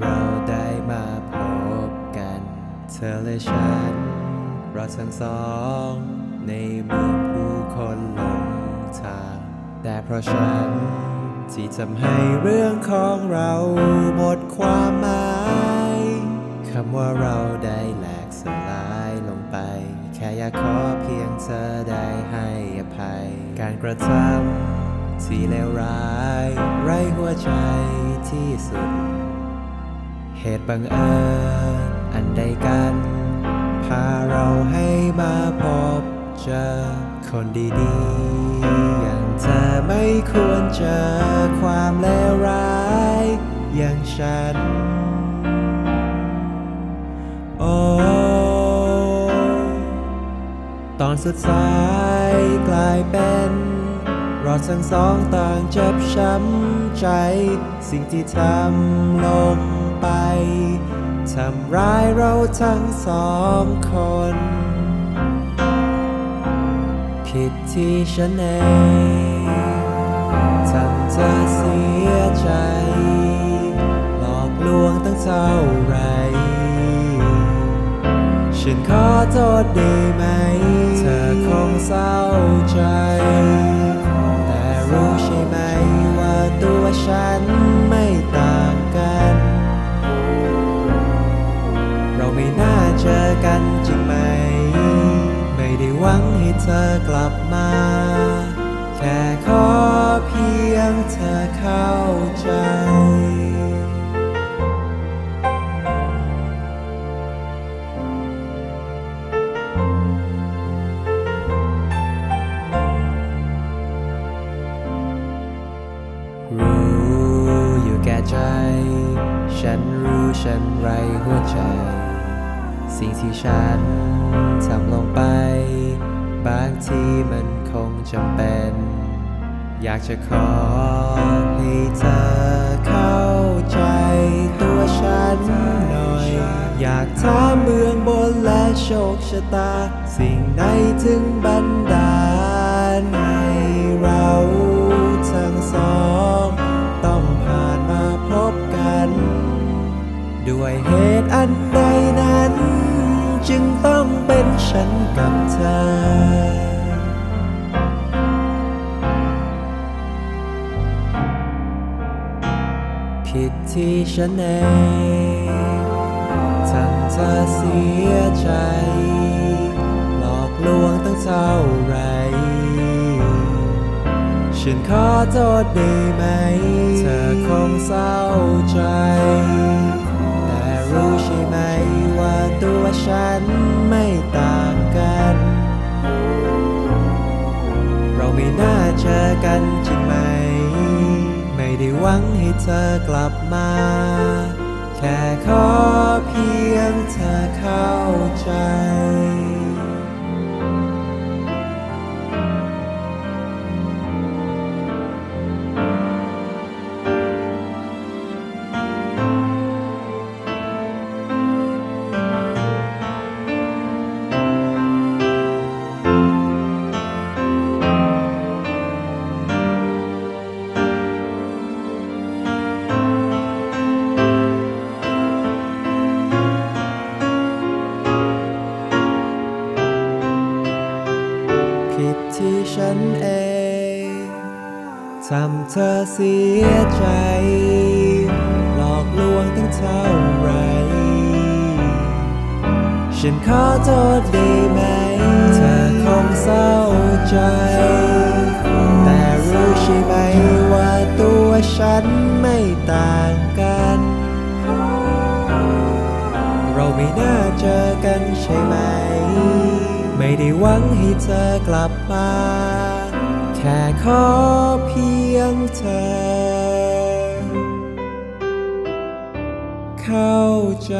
เราได้มาพบกัน เธอและฉัน เราทั้งสอง ในเมือผู้คนหลงทางแต่เพราะฉัน ที่ทำให้เรื่องของเราหมดความหมายคำว่าเราได้แหลกสลายลงไป แค่อยากขอเพียงเธอได้ให้อภัย การกระทำที่เลวร้าย ไร้หัวใจที่สุด ตุบังเอิญอันใดกัน พาเราให้มาพบเจอคนดีๆ อย่างเธอไม่ควรเจอความเลวร้ายอย่างฉัน โอ้ตอนสุดท้ายกลายเป็นเราทั้งสองต่างเจ็บช้ำใจ สิ่งที่ทำลง ไป ทำร้ายเราทั้งสองคน ผิดที่ฉันเองทำเธอเสียใจ หลอกลวงตั้งเท่าไร ฉันขอโทษได้ไหม เธอคงเศร้าใจ แต่รู้ใช่ไหมว่าตัวฉัน กลับมา แค่ขอเพียงเธอเข้าใจรู้อยู่แก่ใจ ฉันรู้ฉันไรหัวใจ สิ่งที่ฉันทำลงไป บางทีมันคงจำเป็น อยากจะขอให้เธอเข้าใจตัวฉันหน่อย อยากถามเบื้องบนและโชคชะตา สิ่งไหนถึงบันดาลให้เราทั้งสอง ต้องผ่านมาพบกัน ด้วยเหตุ ฉันกับเธอ ผิดที่ฉันเองทำเธอเสียใจ หลอกลวงตั้งเท่าไร ฉันขอโทษได้ไหม เธอคงเศร้าใจ รู้ใช่ไหมว่าตัวฉันไม่ต่างกัน เราไม่น่าเจอกันจริงไหม ไม่ได้หวังให้เธอกลับมา แค่ขอเพียงเธอเข้าใจ ทำเธอเสียใจ หลอกลวงตั้งเท่าไร ฉันขอโทษได้ไหม เธอคงเศร้าใจ แต่รู้ใช่ไหมว่าตัวฉันไม่ต่างกัน เราไม่น่าเจอกันใช่ไหม ไม่ได้หวังให้เธอกลับมาแค่ขอเพี ยงเธอ เข้าใจ